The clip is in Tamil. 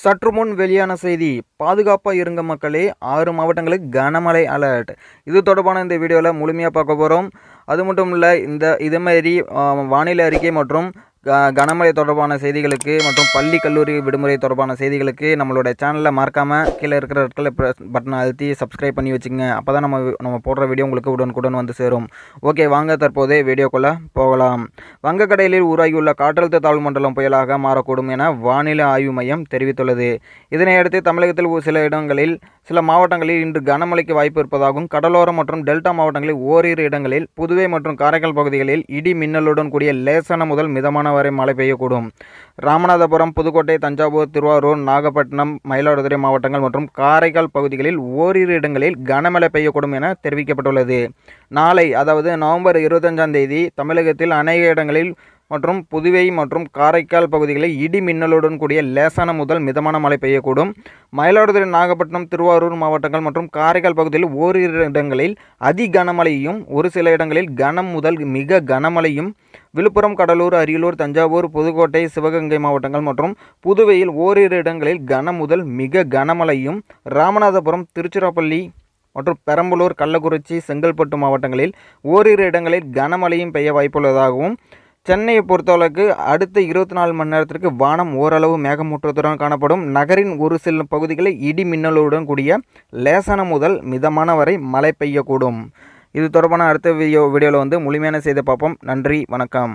சற்று முன் வெளியான செய்தி பாதுகாப்பாக இருங்க மக்களே ஆறு மாவட்டங்களுக்கு கனமழை அலர்ட். இது தொடர்பான இந்த வீடியோவில் முழுமையாக பார்க்க போகிறோம் அது மட்டும் இல்லை இந்த இதுமாரி வானிலை அறிக்கை மற்றும் கனமழை தொடர்பான செய்திகளுக்கு மற்றும் பள்ளி கல்லூரி விடுமுறை தொடர்பான செய்திகளுக்கு நம்மளோட சேனலில் மறக்காமல் கீழே இருக்கிற இடத்துல ப்ரெஸ் பட்டனை அழுத்தி சப்ஸ்கிரைப் பண்ணி வச்சுங்க அப்போ தான் நம்ம நம்ம போடுற வீடியோ உங்களுக்கு உடனுக்குடன் வந்து சேரும். ஓகே வாங்க தற்போது வீடியோக்குள்ளே போகலாம். வங்கக்கடலில் உருவாகியுள்ள காற்றழுத்த தாழ்வு மண்டலம் புயலாக மாறக்கூடும் என வானிலை ஆய்வு மையம் தெரிவித்துள்ளது. இதனையடுத்து தமிழகத்தில் ஒரு சில இடங்களில் சில மாவட்டங்களில் இன்று கனமழைக்கு வாய்ப்பு இருப்பதாகவும் கடலோரம் மற்றும் டெல்டா மாவட்டங்களில் ஓரிரு இடங்களில் புதுவை மற்றும் காரைக்கால் பகுதிகளில் இடி மின்னலுடன் கூடிய லேசான முதல் மிதமான வரை மழை பெய்யக்கூடும். ராமநாதபுரம் புதுக்கோட்டை தஞ்சாவூர் திருவாரூர் நாகப்பட்டினம் மயிலாடுதுறை மாவட்டங்கள் மற்றும் காரைக்கால் பகுதிகளில் ஓரிரு இடங்களில் கனமழை பெய்யக்கூடும் என தெரிவிக்கப்பட்டுள்ளது. நாளை அதாவது நவம்பர் இருபத்தஞ்சாம் தேதி தமிழகத்தில் அநேக இடங்களில் மற்றும் புதுவை மற்றும் காரைக்கால் பகுதிகளில் இடி மின்னலுடன் கூடிய லேசான முதல் மிதமான மழை பெய்யக்கூடும். மயிலாடுதுறை நாகப்பட்டினம் திருவாரூர் மாவட்டங்கள் மற்றும் காரைக்கால் பகுதியில் ஓரிரு இடங்களில் அதி கனமழையும் ஒரு சில இடங்களில் கனம் முதல் மிக கனமழையும். விழுப்புரம் கடலூர் அரியலூர் தஞ்சாவூர் புதுக்கோட்டை சிவகங்கை மாவட்டங்கள் மற்றும் புதுவையில் ஓரிரு இடங்களில் கனம் முதல் மிக கனமழையும். ராமநாதபுரம் திருச்சிராப்பள்ளி மற்றும் பெரம்பலூர் கள்ளக்குறிச்சி செங்கல்பட்டு மாவட்டங்களில் ஓரிரு இடங்களில் கனமழையும் பெய்ய வாய்ப்புள்ளதாகவும் சென்னையை பொறுத்தளவுக்கு அடுத்த இருபத்தி நாலு மணி நேரத்திற்கு வானம் ஓரளவு மேகமூட்டத்துடன் காணப்படும். நகரின் ஒரு சில பகுதிகளில் இடி மின்னலுடன் கூடிய லேசான முதல் மிதமான வரை மழை பெய்யக்கூடும். இது தொடர்பான அடுத்த வீடியோ வீடியோவில் வந்து முழுமையான செய்தி பார்ப்போம். நன்றி வணக்கம்.